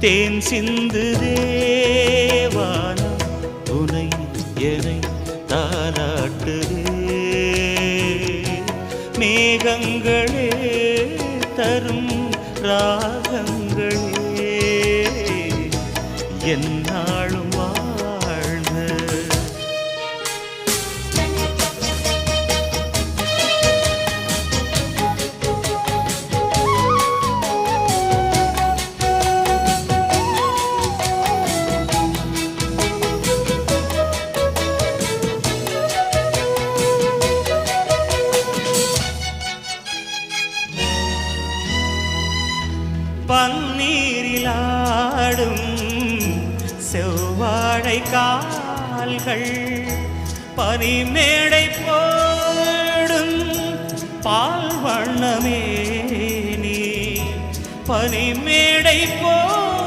தேன் சிந்து தேவானம் துணை எனை தாலாட்டுதே மேகங்களே தரும் ராகங்களே என்னாலும் பன்னீரிலாடும் செவ்வாழை கால்கள் பனிமேடை போடும் பால் வண்ணமே நீ. பனிமேடை போ